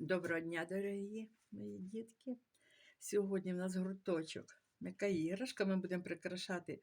Доброго дня, дорогі мої дітки. Сьогодні в нас гурточок. М'яка іграшка. Ми будемо прикрашати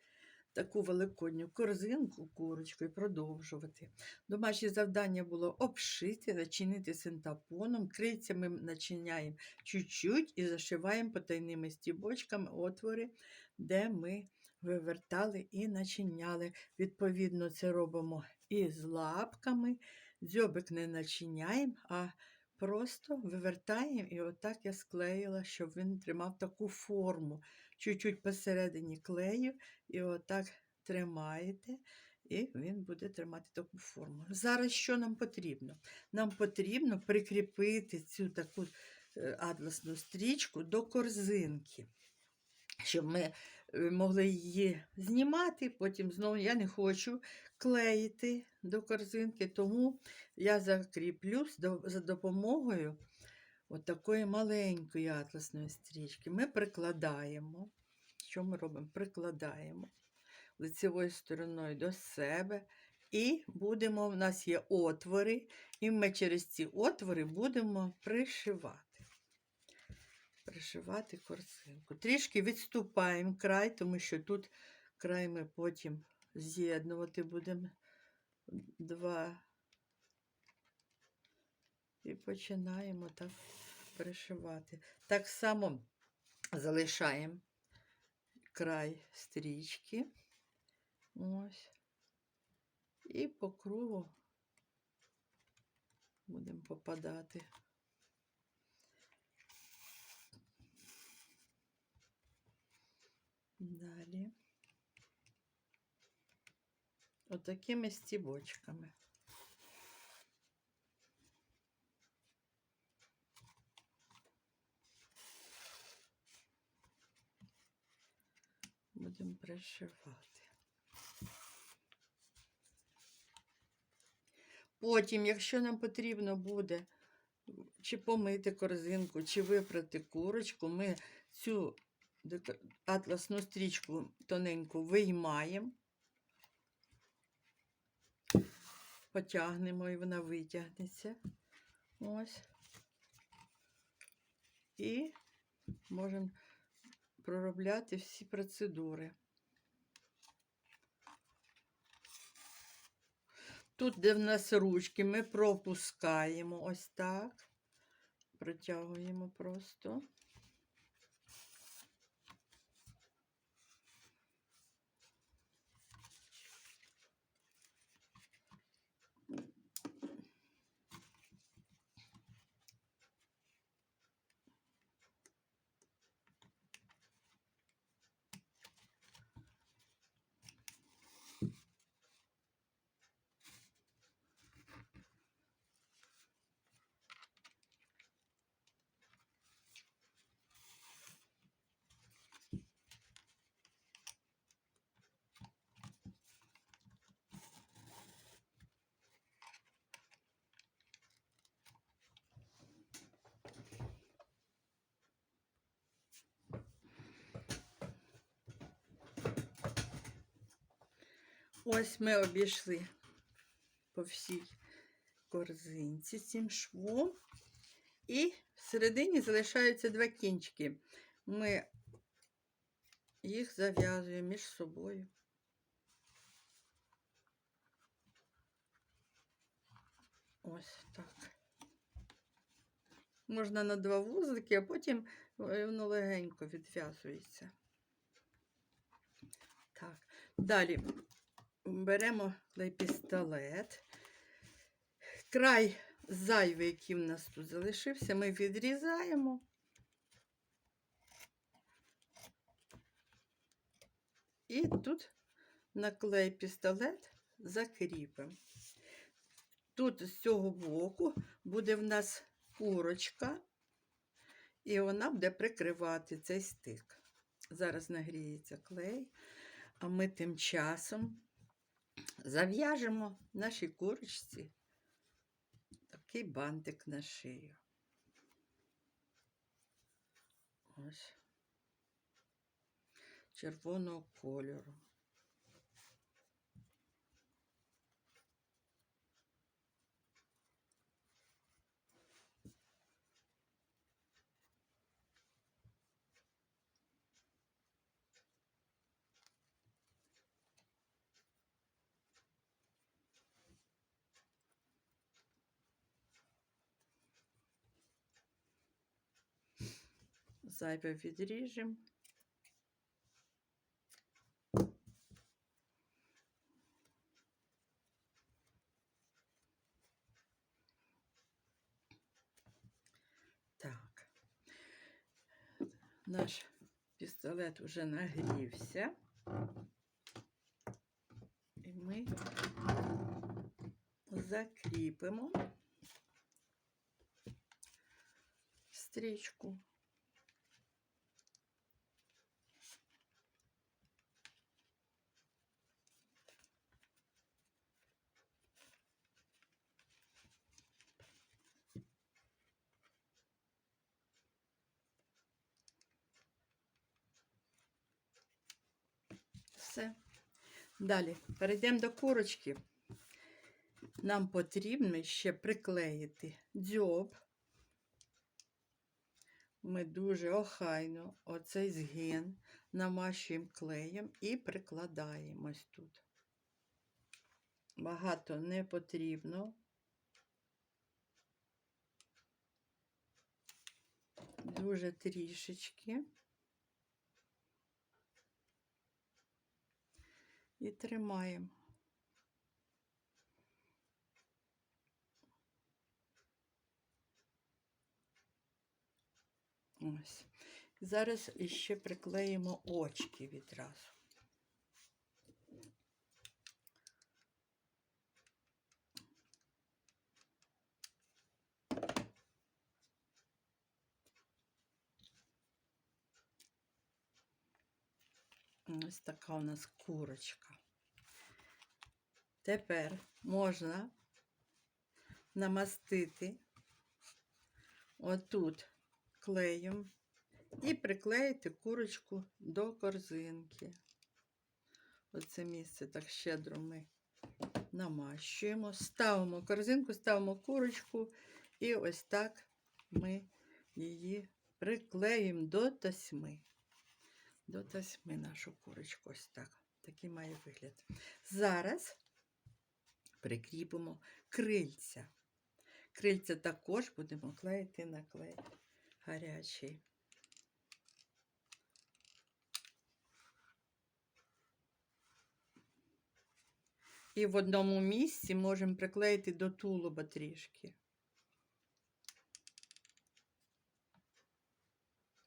таку великодню корзинку курочкою, продовжувати. Домашнє завдання було обшити, начинити синтапоном. Крильцями начиняємо чуть-чуть і зашиваємо потайними стібочками отвори, де ми вивертали і начиняли. Відповідно, це робимо і з лапками. Дзьобик не начиняємо, а Просто вивертаємо і отак я склеїла, щоб він тримав таку форму. Чуть-чуть посередині клею, і отак тримаєте, і він буде тримати таку форму. Зараз що нам потрібно? Нам потрібно прикріпити цю таку е, атласну стрічку до корзинки. Щоб ми могли її знімати, потім знову я не хочу клеїти до корзинки, тому я закріплю за допомогою от такої маленької атласної стрічки. Ми прикладаємо. Що ми робимо? Прикладаємо лицевою стороною до себе. І будемо, в нас є отвори, і ми через ці отвори будемо пришивати. Пришивати корзинку. Трішки відступаємо край, тому що тут край ми потім з'єднувати будемо два. І починаємо так пришивати. Так само залишаємо край стрічки. Ось. І по кругу будемо попадати. Далі. Отакими стібочками. Будемо пришивати. Потім, якщо нам потрібно буде чи помити корзинку, чи випрати курочку, ми цю атласну стрічку тоненьку виймаємо, потягнемо і вона витягнеться. Ось. І можемо проробляти всі процедури. Тут, де в нас ручки, ми пропускаємо ось так, протягуємо просто. Ось ми обійшли по всій корзинці цим швом. І всередині залишаються два кінчики. Ми їх зав'язуємо між собою. Ось так. Можна на два вузлики, а потім е, воно легенько відв'язується. Так, далі беремо клей-пістолет. Край зайвий, який в нас тут залишився, ми відрізаємо. І тут на клей-пістолет закріпимо. Тут з цього боку буде в нас курочка, і вона буде прикривати цей стик. Зараз нагріється клей, а ми тим часом зав'яжемо нашій курочці такий бантик на шию. Ось. Червоного кольору. Зайве відріжемо. Так. Наш пістолет вже нагрівся. І ми закріпимо стрічку. Все. Далі перейдемо до курочки. Нам потрібно ще приклеїти дзьоб. Ми дуже охайно оцей згин намащуємо клеєм і прикладаємо ось тут. Багато не потрібно. Дуже трішечки. І тримаємо. Ось. Зараз іще приклеїмо очки відразу. Ось така у нас курочка. Тепер можна намастити отут клеєм і приклеїти курочку до корзинки. Оце місце так щедро ми намащуємо, ставимо корзинку, ставимо курочку, і ось так ми її приклеїмо до тасьми. До тасьми нашу курочку. Ось так. Такий має вигляд. Зараз прикріпимо крильця. Крильця також будемо клеїти на клей гарячий. І в одному місці можемо приклеїти до тулуба трішки.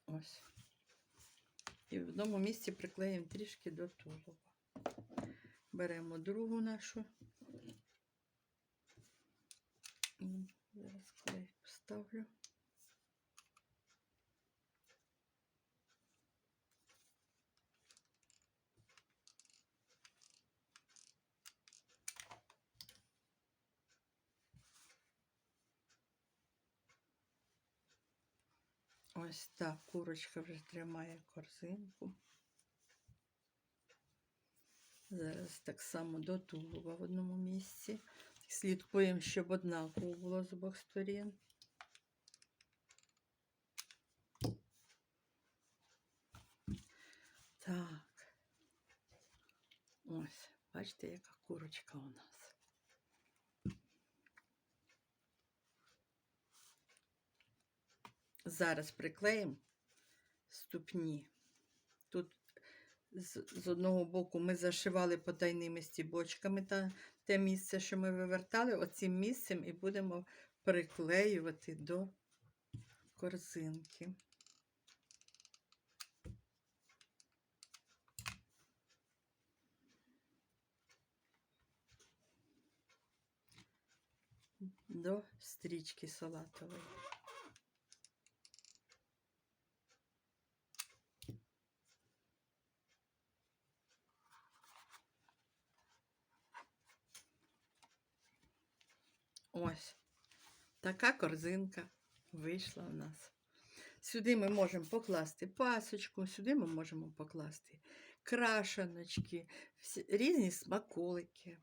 Ось. І в одному місці приклеїмо трішки до тулуба. Беремо другу нашу. Зараз клей поставлю. Ось так курочка вже тримає корзинку. Зараз так само до тулуба в одному місці. Слідкуємо, щоб однаково було з обох сторін. Так. Ось, бачите, яка курочка у нас. Зараз приклеїмо ступні. Тут з, з одного боку ми зашивали потайними стібочками та те місце, що ми вивертали, оцим місцем і будемо приклеювати до корзинки. До стрічки салатової. Ось така корзинка вийшла у нас. Сюди ми можемо покласти пасочку, сюди ми можемо покласти крашаночки, різні смаколики.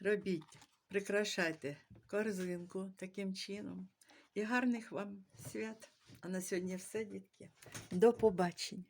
Робіть, прикрашайте корзинку таким чином. І гарних вам свят. А на сьогодні все, дітки. До побачення.